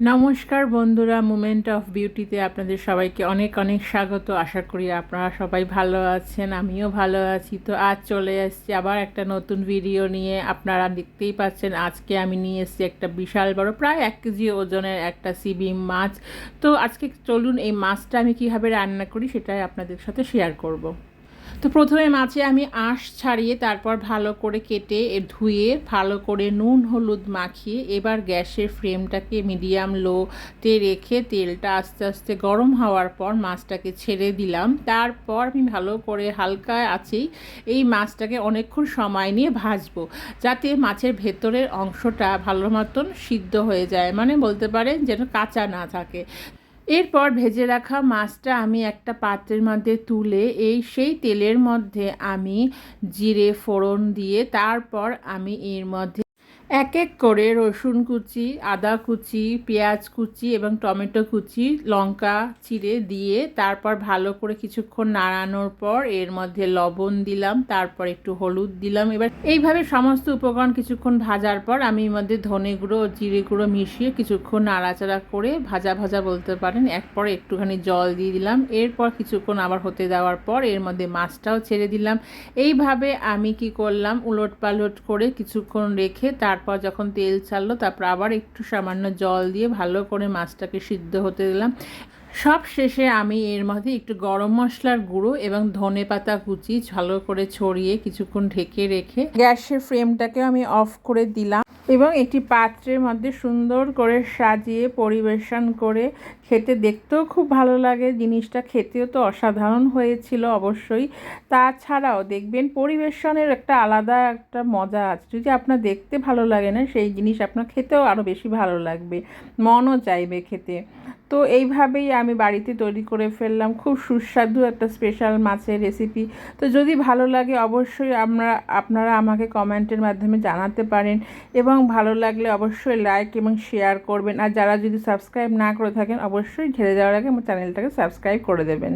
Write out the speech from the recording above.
নমস্কার বন্ধুরা moment of বিউটিতে আপনাদের সবাইকে অনেক অনেক স্বাগত। আশা করি আপনারা সবাই ভালো আছেন, আমিও ভালো আছি। তো আজ চলে এসেছি আবার একটা নতুন ভিডিও নিয়ে। আপনারা দেখতেই পাচ্ছেন, আজকে আমি নিয়ে এসেছি একটা বিশাল বড়, প্রায় এক কেজি ওজনের একটা সিবিম মাছ। তো আজকে চলুন এই মাছটা আমি কীভাবে রান্না করি সেটাই আপনাদের সাথে শেয়ার করব। তো প্রথমে মাছে আমি আঁশ ছাড়িয়ে তারপর ভালো করে কেটে ধুয়ে ভালো করে নুন হলুদ মাখিয়ে এবার গ্যাসের ফ্লেমটাকে মিডিয়াম লোতে রেখে তেলটা আস্তে আস্তে গরম হওয়ার পর মাছটাকে ছেড়ে দিলাম। তারপর আমি ভালো করে হালকা আছেই এই মাছটাকে অনেকক্ষণ সময় নিয়ে ভাজবো যাতে মাছের ভেতরের অংশটা ভালো মতন সিদ্ধ হয়ে যায় মানে বলতে পারেন যেন কাঁচা না থাকে। এরপর ভেজে রাখা মাছটা আমি একটা পাত্রের মধ্যে তুলে, এই সেই তেলের মধ্যে আমি জিরে ফোড়ন দিয়ে তারপর আমি এর মধ্যে এক এক করে রসুন কুচি, আদা কুচি, পেঁয়াজ কুচি এবং টমেটো কুচি, লঙ্কা চিড়ে দিয়ে তারপর ভালো করে কিছুক্ষণ নাড়ানোর পর এর মধ্যে লবণ দিলাম, তারপর একটু হলুদ দিলাম। এবার এইভাবে সমস্ত উপকরণ কিছুক্ষণ ভাজার পর আমি এর মধ্যে ধনে গুঁড়ো জিরে গুঁড়ো মিশিয়ে কিছুক্ষণ নাড়াচাড়া করে ভাজা ভাজা বলতে পারেন এরপর একটুখানি জল দিয়ে দিলাম। এরপর কিছুক্ষণ আবার হতে দেওয়ার পর এর মধ্যে মাছটাও ছেড়ে দিলাম। এইভাবে আমি কি করলাম, উলট পালট করে কিছুক্ষণ রেখে তার তারপর যখন তেল ছাড়লো, তারপর আবার একটু সামান্য জল দিয়ে ভালো করে মাছটাকে সিদ্ধ হতে দিলাম। সব শেষে আমি এর মধ্যে একটু গরম মশলার গুঁড়ো এবং ধনে পাতা কুচি, ভালো করে ছড়িয়ে কিছুক্ষণ ঢেকে রেখে গ্যাসের ফ্রেমটাকেও আমি অফ করে দিলাম। এবং একটি পাত্রের মধ্যে সুন্দর করে সাজিয়ে পরিবেশন করে খেতে দেখতেও খুব ভালো লাগে। জিনিসটা খেতেও তো অসাধারণ হয়েছিল অবশ্যই। তাছাড়াও দেখবেন পরিবেশনের একটা আলাদা একটা মজা আছে। যদি আপনার দেখতে ভালো লাগে না, সেই জিনিস আপনার খেতেও আরও বেশি ভালো লাগবে। মনও চাইবে খেতে। তো এইভাবেই আমি বাড়িতে তৈরি করে ফেললাম। খুব সুস্বাদু একটা স্পেশাল মাছের রেসিপি তো যদি ভালো লাগে অবশ্যই আমরা, আপনারা আমাকে কমেন্টের মাধ্যমে জানাতে পারেন। এবং ভালো লাগলে অবশ্যই লাইক এবং শেয়ার করবেন। আর যারা যদি সাবস্ক্রাইব না করে থাকেন, অবশ্যই ঝেড়ে যাওয়ার আগে আমার চ্যানেলটাকে সাবস্ক্রাইব করে দেবেন।